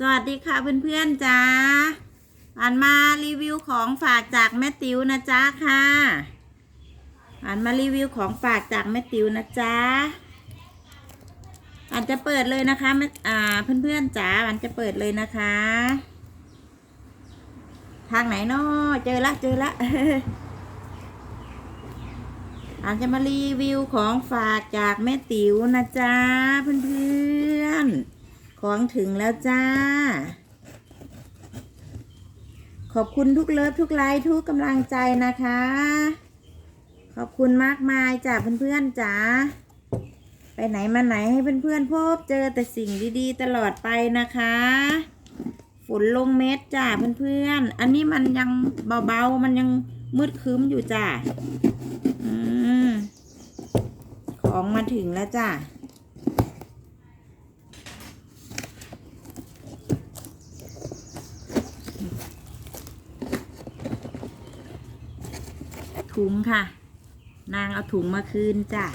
สวัสดีค่ะเพื่อนๆจ้าอ่านมารีวิวของฝากจากแม่ติ๋วนะจ๊ะค่ะอ่านมารีวิวของฝากจากแม่ติ๋วนะจ๊ะอ่านจะเปิดเลยนะคะแม่อ่าเพื่อนๆจ๋าอ่านจะเปิดเลยนะคะ ทางไหนนาะเจอละเจอละอ่านจะมารีวิวของฝากจากแม่ติ๋วนะจ๊ะเพื่อนๆ ของถึงแล้วจ้า ขอบคุณทุกเลิฟทุกไลค์ทุกกำลังใจนะคะ ขอบคุณมากมายจ้าเพื่อนๆจ้าไปไหนมาไหนให้เพื่อนๆพบเจอแต่สิ่งดีๆ ตลอดไปนะคะ ฝนลงเม็ดจ้าเพื่อนๆ อันนี้มันยังเบาๆ มันยังมืดครึ้มอยู่จ้าอืมของมาถึงแล้วจ้า ถุงค่ะ นางเอาถุงมาคืนจ้ะ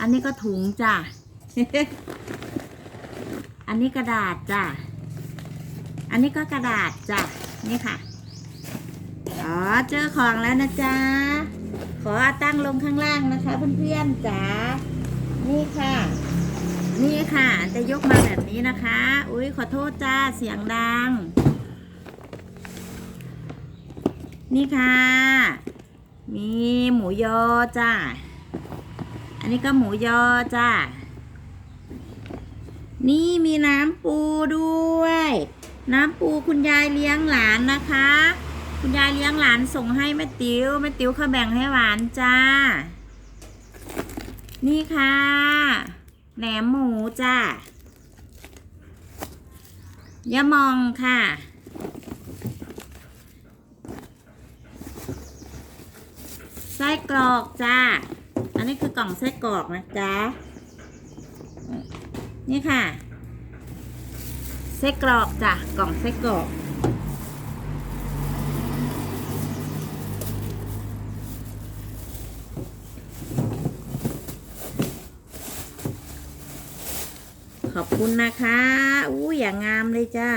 อันนี้ก็ถุงจ้ะ อันนี้กระดาษจ้ะ อันนี้ก็กระดาษจ้ะ นี่ค่ะ อ๋อ เจอของแล้วนะจ๊ะ ขอตั้งลงข้างล่างนะคะเพื่อนๆจ๋า นี่ค่ะ นี่ค่ะ จะยกมาแบบนี้นะคะ อุ้ยขอโทษจ้า เสียงดังนี่ค่ะ มีหมูยอจ้า อันนี้ก็หมูยอจ้า นี่มีน้ำปูด้วย น้ำปูคุณยายเลี้ยงหลานนะคะ คุณยายเลี้ยงหลานส่งให้แม่ติ๋วแม่ติ๋วเขาแบ่งให้หวานจ้า นี่ค่ะ แหนมหมูจ้ายะมองค่ะ ส้กรอกจ้า อันนี้คือกล่องไส้กรอกนะจ๊ะ นี่ค่ะ ไส้กรอกจ้ะ กล่องไส้กรอกขอบคุณนะคะ อู้อย่างงามเลยจ้า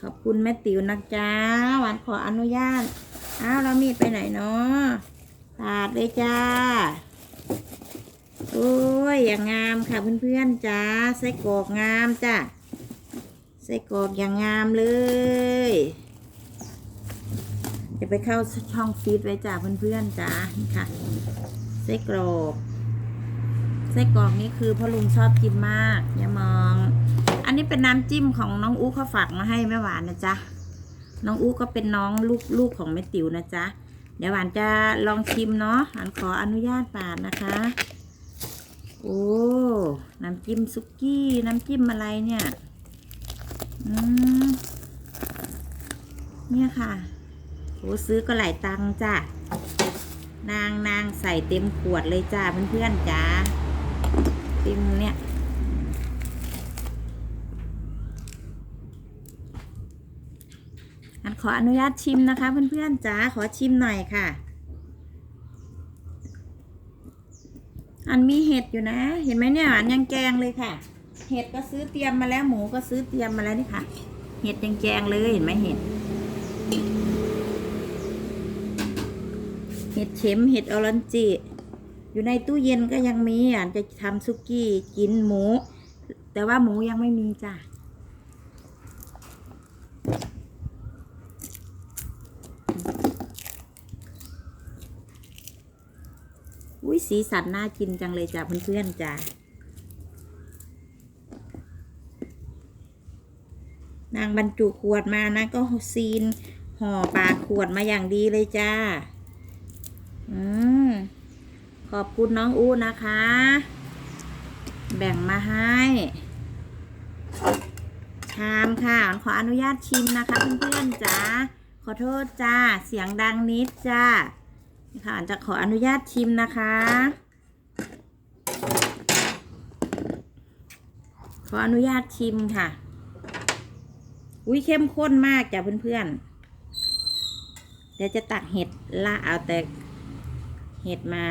ขอบคุณแม่ติ๋วนะจ๊ะหวานขออนุญาต อ้าวเรามีดไปไหนเนาะตัดเลยจ้า โอ้ย อย่างงามค่ะเพื่อนๆจ้าไส้กรอกงามจ้ะไส้กรอกอย่างงามเลย จะไปเข้าช่องฟีดไว้จ้าเพื่อนๆจ้านี่ค่ะไส้กรอกไส้กรอกนี่คือพ่อลุงชอบกินมากอย่ามอง อันนี้เป็นน้ำจิ้มของน้องอู้เขาฝากมาให้แม่หวานนะจ๊ะ น้องอู้ก็เป็นน้องลูกลูกของแม่ติ๋วนะจ๊ะ เดี๋ยวหวานจะลองชิมเนาะหวานขออนุญาตปาดนะคะ โอ้ น้ำจิ้มซุกี้ น้ำจิ้มอะไรเนี่ย อืม เนี่ยค่ะโอ้ซื้อก็หลายตังจ้ะ นางนางใส่เต็มขวดเลยจ้าเพื่อนๆจ้าเต็มเนี่ย อันขออนุญาตชิมนะคะ เพื่อนๆจ๋าขอชิมหน่อยค่ะ อันมีเห็ดอยู่นะ เห็นไหมเนี่ยอันยังแกงเลยค่ะ เห็ดก็ซื้อเตรียมมาแล้วหมูก็ซื้อเตรียมมาแล้วนี่ค่ะ เห็ดยังแกงเลยเห็นไหมเห็ดเห็ดเข็มเห็ดออรันจิ อยู่ในตู้เย็นก็ยังมีอะจะทำซุกี้กินหมู แต่ว่าหมูยังไม่มีจ้ะ อุ้ยสีสันน่ากินจังเลยจ้ะเพื่อนๆจ้ะนางบรรจุขวดมานะก็ซีนห่อปากขวดมาอย่างดีเลยจ้า อืม ขอบคุณน้องอู้นะคะ แบ่งมาให้ชามค่ะ ขออนุญาตชิมนะคะเพื่อนๆจ้า ขอโทษจ้า เสียงดังนิดจ้า ค่ะจะขออนุญาตชิมนะคะ ขออนุญาตชิมค่ะ อุ้ยเข้มข้นมากจ้ะเพื่อนๆ เดี๋ยวจะตักเห็ดละเอาแต่เห็ดมา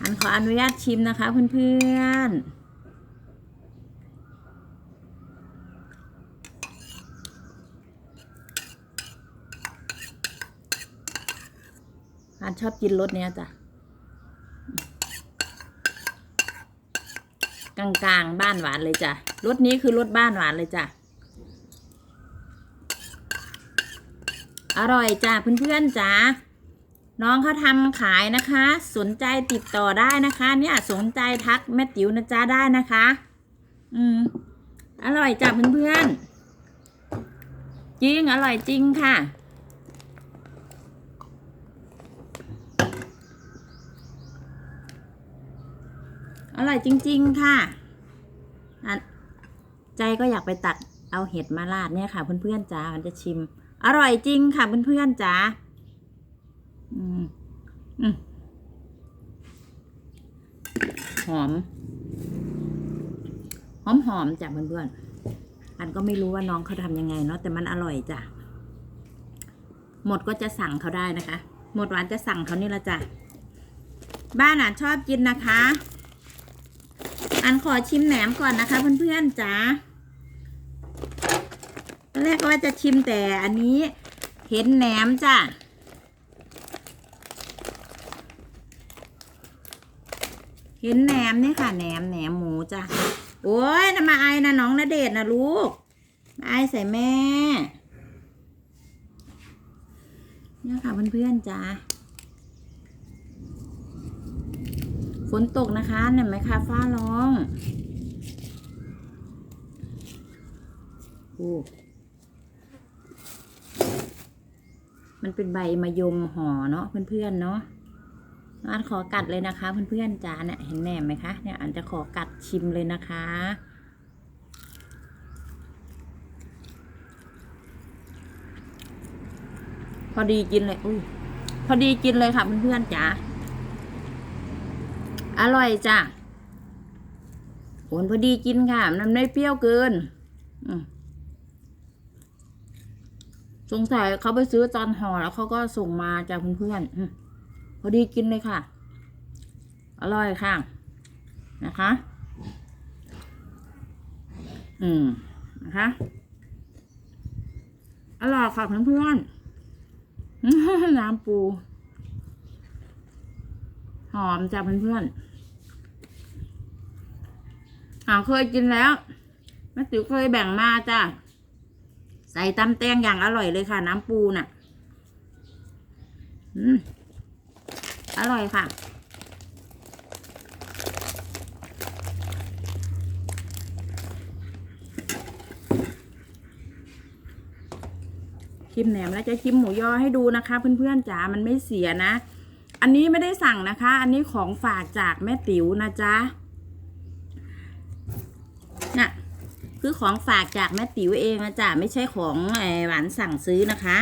อันขออนุญาตชิมนะคะเพื่อนๆานชอบกินรสเนี้ยจ้ะกลางๆ บ้านหวานเลยจ้ะรสนี้คือรสบ้านหวานเลยจ้ะ อร่อยจ้ะเพื่อนๆจ้ะน้องเขาทำขายนะคะ สนใจติดต่อได้นะคะ เนี่ยสนใจทักแม่ติ๋วนะจ๊ะได้นะคะ อืม อร่อยจ้ะเพื่อนๆ จริง อร่อยจริงค่ะ อร่อยจริง ๆค่ะอะ ใจก็อยากไปตักเอาเห็ดมาราดเนี่ยค่ะ เพื่อนๆจ๋ามันจะชิม อร่อยจริงค่ะ เพื่อนๆจ๋าอืมอืมหอม หอมหอมจ้ะเพื่อนๆ อันก็ไม่รู้ว่าน้องเขาทำยังไงเนาะแต่มันอร่อยจ้ะ หมดก็จะสั่งเขาได้นะคะ หมดหวานจะสั่งเขานี่ละจ้ะ บ้านอะชอบกินนะคะ อันขอชิมแหนมก่อนนะคะเพื่อนๆจ๋าตอนแรกก็ว่าจะชิมแต่อันนี้เห็นแหนมจ้ะเห็นแหนมนี่ค่ะแหนมแหนมหมูจ้ะโอ้ยนะมาไอายนะน้องนาเดชนะลูกมาไอายใส่แม่เนี่ยค่ะเพื่อนๆจ้าฝนตกนะคะเห็นไหมคะฟ้าร้อง โอ้มันเป็นใบมะยมห่อเนาะเพื่อนๆเนาะอันขอกัดเลยนะคะเพื่อนๆจ้าเนี่ยเห็นแหนมไหมคะเนี่ยอันจะขอกัดชิมเลยนะคะ พอดีกินเลยอุ้ยพอดีกินเลยค่ะเพื่อนๆจ๋าอร่อยจ้ะ ผลพอดีกินค่ะมันไม่เปรี้ยวเกินสงสัยเขาไปซื้อตอนห่อแล้วเขาก็ส่งมาจากเพื่อนๆพอดีกินเลยค่ะ อร่อยค่ะ นะคะ อืมนะคะ อร่อยค่ะเพื่อนๆน้ำปู หอมจ้ะเพื่อนๆ อ่าเคยกินแล้วแม่ติ๋วเคยแบ่งมาจ้ะ ใส่ตำแตงอย่างอร่อยเลยค่ะ น้ำปูน่ะ อืม อร่อยค่ะ ชิมแหนมแล้วจะชิมหมูยอให้ดูนะคะ เพื่อนๆจ๋า มันไม่เสียนะ อันนี้ไม่ได้สั่งนะคะ อันนี้ของฝากจากแม่ติ๋วนะจ๊ะ คือของฝากจากแม่ติ๋วเองนะจ๊ะไม่ใช่ของหวานสั่งซื้อนะคะ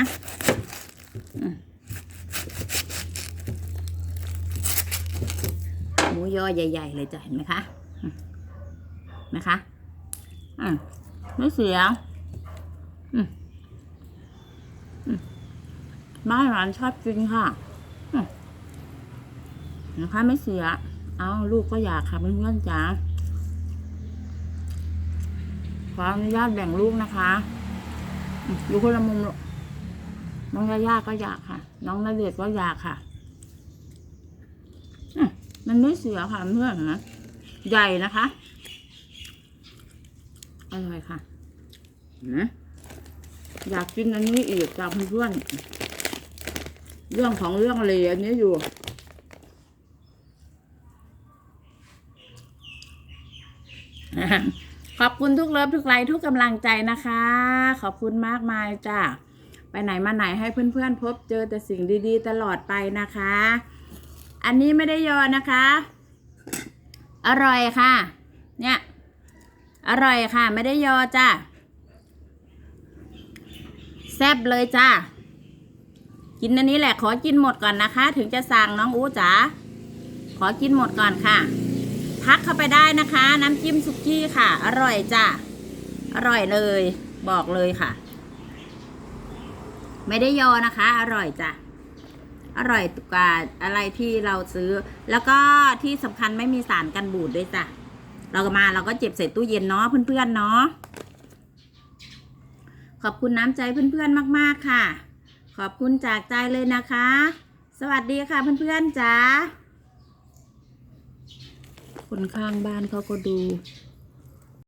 หมูยอใหญ่ ๆ เลยจ้ะเห็นไหมคะอืมนะคะอืมไม่เสียอืมบ้านหวานชอบกินค่ะนะคะไม่เสีย เอาลูกก็อยากค่ะเพื่อนๆจ๋า ขออนุญาตแบ่งลูกนะคะอยู่คนละมุมลูกน้องยาย่าก็อยากค่ะ น้องนาเดชก็อยากค่ะมันไม่เสียค่ะเพื่อนนะใหญ่นะคะอร่อยค่ะนะอยากกินอันนี้อีกจากเพื่อนเรื่องของเรื่องเลยอันนี้อยู่ ขอบคุณทุกเลิฟทุกไลค์ทุกกำลังใจนะคะ ขอบคุณมากมายจ้ะไปไหนมาไหนให้เพื่อนๆ พบเจอแต่สิ่งดีๆ ตลอดไปนะคะ อันนี้ไม่ได้ยอนะคะ อร่อยค่ะ เนี่ย อร่อยค่ะ ไม่ได้ยอจ้ะแซ่บเลยจ้ะกินอันนี้แหละขอกินหมดก่อนนะคะ ถึงจะสั่งน้องอูจ๋าขอกินหมดก่อนค่ะ ทักเข้าไปได้นะคะ น้ำจิ้มสุกี้ค่ะ อร่อยจ้ะ อร่อยเลย บอกเลยค่ะ ไม่ได้ยอนะคะ อร่อยจ้ะ อร่อยกว่าอะไรที่เราซื้อ แล้วก็ที่สำคัญไม่มีสารกันบูดด้วยจ้ะ เราก็มาเราก็เจ็บใส่ตู้เย็นเนาะเพื่อนๆเนาะ ขอบคุณน้ำใจเพื่อนๆมาก ๆค่ะ ขอบคุณจากใจเลยนะคะสสวัสดีค่ะเพื่อนๆจ้า คนข้างบ้านเขาก็ดู